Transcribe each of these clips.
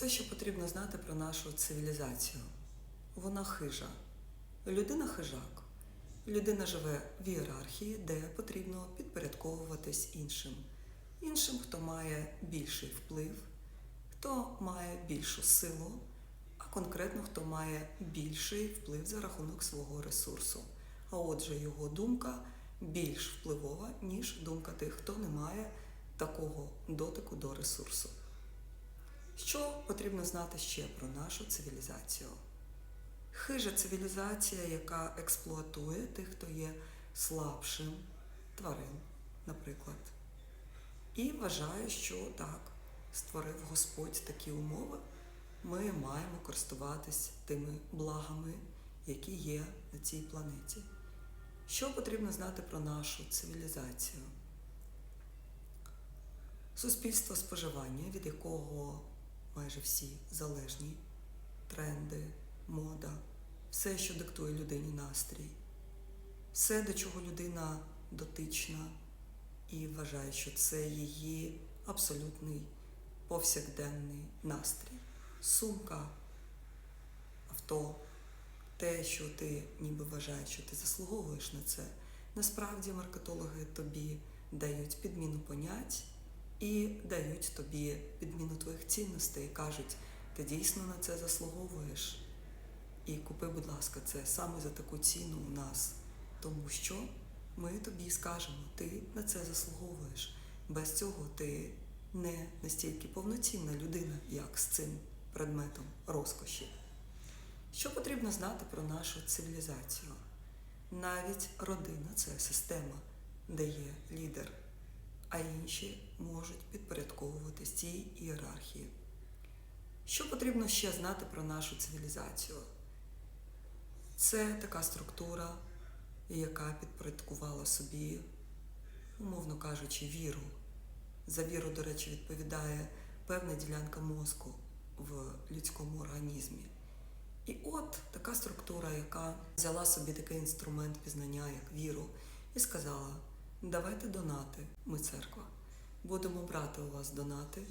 Все, що потрібно знати про нашу цивілізацію. Вона хижа. Людина хижак. Людина живе в ієрархії, де потрібно підпорядковуватись іншим. Іншим, хто має більший вплив, хто має більшу силу, а конкретно хто має більший вплив за рахунок свого ресурсу. А отже, його думка більш впливова, ніж думка тих, хто не має такого дотику до ресурсу. Що потрібно знати ще про нашу цивілізацію? Хижа цивілізація, яка експлуатує тих, хто є слабшим тварин, наприклад. І вважає, що так, створив Господь такі умови, ми маємо користуватись тими благами, які є на цій планеті. Що потрібно знати про нашу цивілізацію? Суспільство споживання, від якого майже всі залежні, тренди, мода, все, що диктує людині настрій, все, до чого людина дотична і вважає, що це її абсолютний повсякденний настрій. Сумка, авто, те, що ти ніби вважаєш, що ти заслуговуєш на це. Насправді маркетологи тобі дають підміну понять і дають тобі підміну твоїх цінностей і кажуть, ти дійсно на це заслуговуєш. І купи, будь ласка, це саме за таку ціну у нас. Тому що ми тобі скажемо, ти на це заслуговуєш. Без цього ти не настільки повноцінна людина, як з цим предметом розкоші. Що потрібно знати про нашу цивілізацію? Навіть родина це система, де є лідер, а інші можуть підпорядковуватись цій ієрархії. Що потрібно ще знати про нашу цивілізацію? Це така структура, яка підпорядкувала собі, умовно кажучи, віру. За віру, до речі, відповідає певна ділянка мозку в людському організмі. І от така структура, яка взяла собі такий інструмент пізнання, як віру, і сказала: давайте донати, ми церква. Будемо брати у вас донати,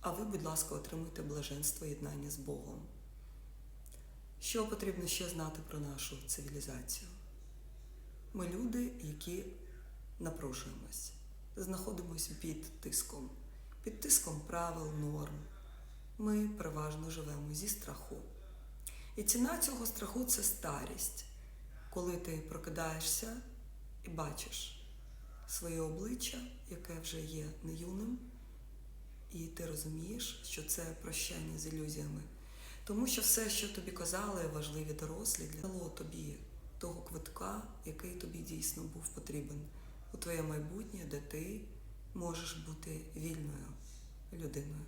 а ви, будь ласка, отримуйте блаженство єднання з Богом. Що потрібно ще знати про нашу цивілізацію? Ми люди, які напружуємось, знаходимося під тиском, під тиском правил, норм. Ми переважно живемо зі страху. І ціна цього страху це старість, коли ти прокидаєшся і бачиш своє обличчя, яке вже є не юним, і ти розумієш, що це прощання з ілюзіями. Тому що все, що тобі казали, важливі дорослі, дало тобі того квитка, який тобі дійсно був потрібен у твоє майбутнє, де ти можеш бути вільною людиною.